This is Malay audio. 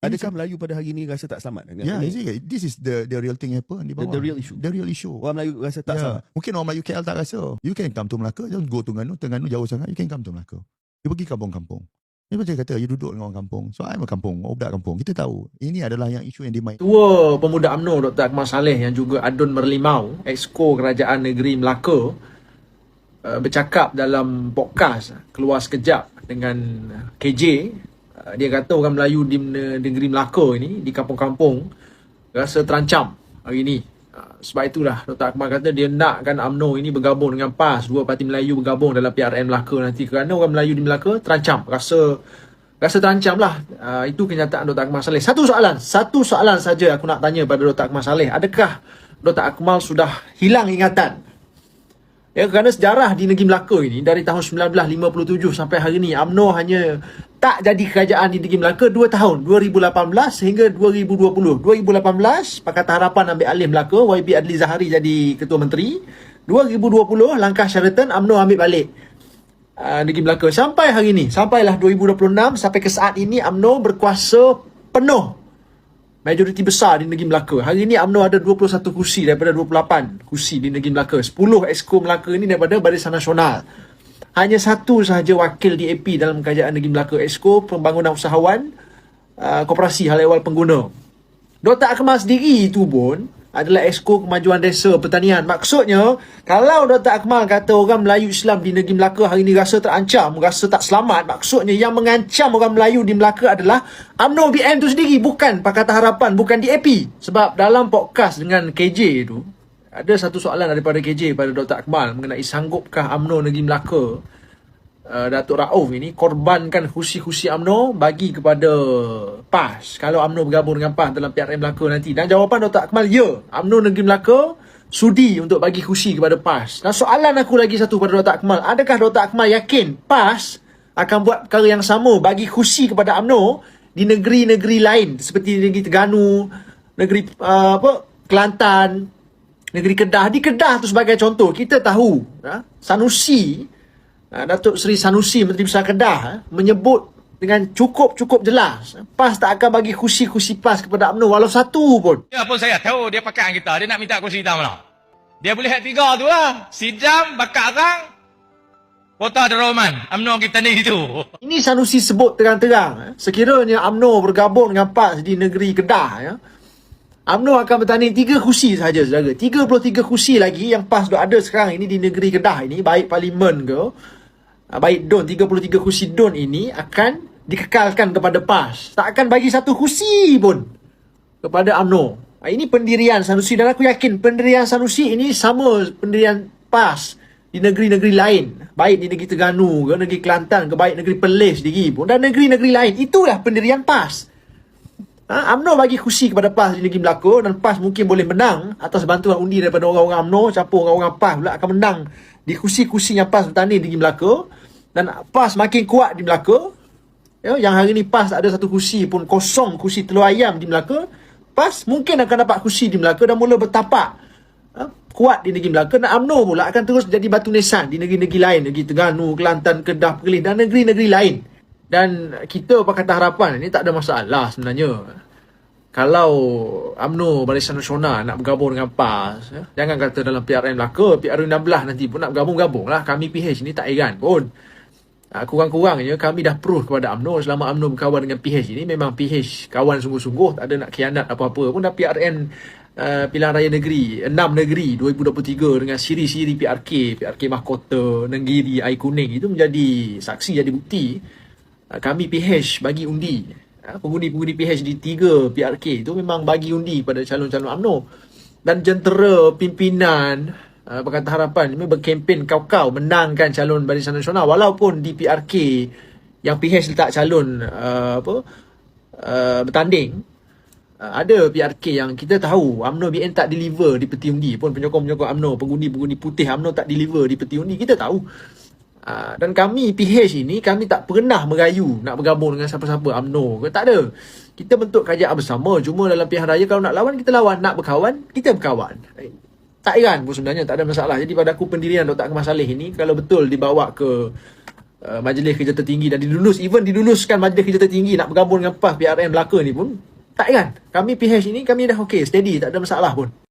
Adakah Melayu pada hari ini rasa tak selamat? dengan Yeah, ini? This is the the real thing happen di the, bawah. the real issue. The real issue. Orang Melayu rasa tak yeah. selamat. Mungkin orang Melayu KL tak rasa. You can come to Melaka, just go to Terengganu. Terengganu jauh sangat, you can come to Melaka. You pergi kampung-kampung. Ini macam kata, you duduk dengan orang kampung. So, I'm a kampung, orang budak kampung. Kita tahu, ini adalah yang isu yang dimain. Ketua Pemuda UMNO Dr. Akmal Saleh yang juga Adun Merlimau, Exco Kerajaan Negeri Melaka uh, bercakap dalam podcast Keluar Sekejap dengan KJ uh, dia kata orang Melayu di negeri Melaka ini di kampung-kampung rasa terancam hari ini uh, sebab itulah Dr. Akmal kata dia nakkan UMNO ini bergabung dengan PAS dua parti Melayu bergabung dalam PRN Melaka nanti kerana orang Melayu di Melaka terancam rasa rasa terancam lah uh, itu kenyataan Dr. Akmal Saleh satu soalan satu soalan saja aku nak tanya pada Dr. Akmal Saleh adakah Dr. Akmal sudah hilang ingatan Ya, kerana sejarah di negeri Melaka ini dari tahun 1957 sampai hari ini UMNO hanya tak jadi kerajaan di negeri Melaka 2 tahun 2018 hingga 2020 2018 Pakatan Harapan ambil alih Melaka YB Adli Zahari jadi ketua menteri 2020 langkah Sheraton UMNO ambil balik uh, negeri Melaka sampai hari ini sampailah 2026 sampai ke saat ini UMNO berkuasa penuh majoriti besar di negeri Melaka. Hari ini UMNO ada 21 kursi daripada 28 kursi di negeri Melaka. 10 exco Melaka ini daripada Barisan Nasional. Hanya satu sahaja wakil DAP dalam kerajaan negeri Melaka. Exco Pembangunan Usahawan uh, Koperasi Hal Ehwal Pengguna. Dr. Akmal sendiri itu pun adalah Exco Kemajuan Desa Pertanian. Maksudnya, kalau Dr. Akmal kata orang Melayu Islam di negeri Melaka hari ini rasa terancam, rasa tak selamat, maksudnya yang mengancam orang Melayu di Melaka adalah UMNO BN itu sendiri, bukan Pakatan Harapan, bukan DAP. Sebab dalam podcast dengan KJ itu, ada satu soalan daripada KJ pada Dr. Akmal mengenai sanggupkah UMNO negeri Melaka uh, Datuk Rauf ini korbankan kursi-kursi UMNO bagi kepada PAS kalau UMNO bergabung dengan PAS dalam PRM Melaka nanti dan jawapan Dr. Akmal ya UMNO Negeri Melaka sudi untuk bagi kursi kepada PAS dan soalan aku lagi satu pada Dr. Akmal adakah Dr. Akmal yakin PAS akan buat perkara yang sama bagi kursi kepada UMNO di negeri-negeri lain seperti negeri Terengganu negeri uh, apa Kelantan negeri Kedah di Kedah tu sebagai contoh kita tahu ha? Sanusi ha, Datuk Seri Sanusi Menteri Besar Kedah ha, menyebut dengan cukup-cukup jelas PAS tak akan bagi kursi-kursi PAS kepada UMNO walau satu pun Ya pun saya tahu dia pakai kita. Dia nak minta kursi hitam lah. Dia boleh hat tiga tu lah. Sidam, bakar orang. Kota Deroman. UMNO kita ni itu. Ini Sanusi sebut terang-terang eh, sekiranya UMNO bergabung dengan PAS di negeri Kedah ya UMNO akan bertanding tiga kursi sahaja saudara. 33 kursi lagi yang PAS dah ada sekarang ini di negeri Kedah ini baik parlimen ke. Ah, baik DON 33 kursi DON ini akan dikekalkan kepada PAS. Tak akan bagi satu kursi pun kepada UMNO Ah, ini pendirian Sanusi. Dan aku yakin pendirian Sanusi ini sama pendirian PAS di negeri-negeri lain. Baik di negeri Terengganu ke negeri Kelantan ke baik negeri Perlis sendiri pun. Dan negeri-negeri lain itulah pendirian PAS Ha, UMNO bagi kursi kepada PAS di negeri Melaka dan PAS mungkin boleh menang atas bantuan undi daripada orang-orang UMNO campur orang-orang PAS pula akan menang di kursi-kursi yang PAS bertanding di negeri Melaka. Dan PAS makin kuat di Melaka. Ya, yang hari ni PAS ada satu kursi pun kosong kursi telur ayam di Melaka. PAS mungkin akan dapat kursi di Melaka dan mula bertapak ha, kuat di negeri Melaka. Dan UMNO pula akan terus jadi batu nisan di negeri-negeri lain negeri Terengganu, Kelantan, Kedah, Perlis dan negeri-negeri lain dan kita Pakatan Harapan ni tak ada masalah sebenarnya. Kalau UMNO Barisan Nasional nak bergabung dengan PAS, ya, jangan kata dalam PRN Melaka, PRN 16 nanti pun nak bergabung-gabung lah. Kami PH ni tak heran pun. Uh, kurang-kurangnya kami dah proof kepada UMNO selama UMNO berkawan dengan PH ini memang PH kawan sungguh-sungguh tak ada nak khianat apa-apa pun dah PRN uh, Pilihan Raya Negeri 6 negeri 2023 dengan siri-siri PRK PRK Mahkota Nenggiri Air Kuning itu menjadi saksi jadi bukti kami PH bagi undi. Uh, pengundi-pengundi PH di 3 PRK itu memang bagi undi pada calon-calon UMNO. Dan jentera pimpinan uh, Pakatan Harapan ini berkempen kau-kau menangkan calon Barisan Nasional. Walaupun di PRK yang PH letak calon uh, apa uh, bertanding uh, ada PRK yang kita tahu UMNO BN tak deliver di peti undi pun penyokong-penyokong UMNO pengundi-pengundi putih UMNO tak deliver di peti undi kita tahu uh, dan kami PH ini kami tak pernah merayu nak bergabung dengan siapa-siapa UMNO ke tak ada. Kita bentuk kerajaan bersama cuma dalam pilihan raya kalau nak lawan kita lawan. Nak berkawan kita berkawan. Tak heran pun sebenarnya tak ada masalah. Jadi pada aku pendirian Dr. Akmal Saleh ini kalau betul dibawa ke uh, Majlis Kerja Tertinggi dan dilulus even diluluskan Majlis Kerja Tertinggi nak bergabung dengan PAS PRN Melaka ni pun tak kan kami PH ini kami dah okey steady tak ada masalah pun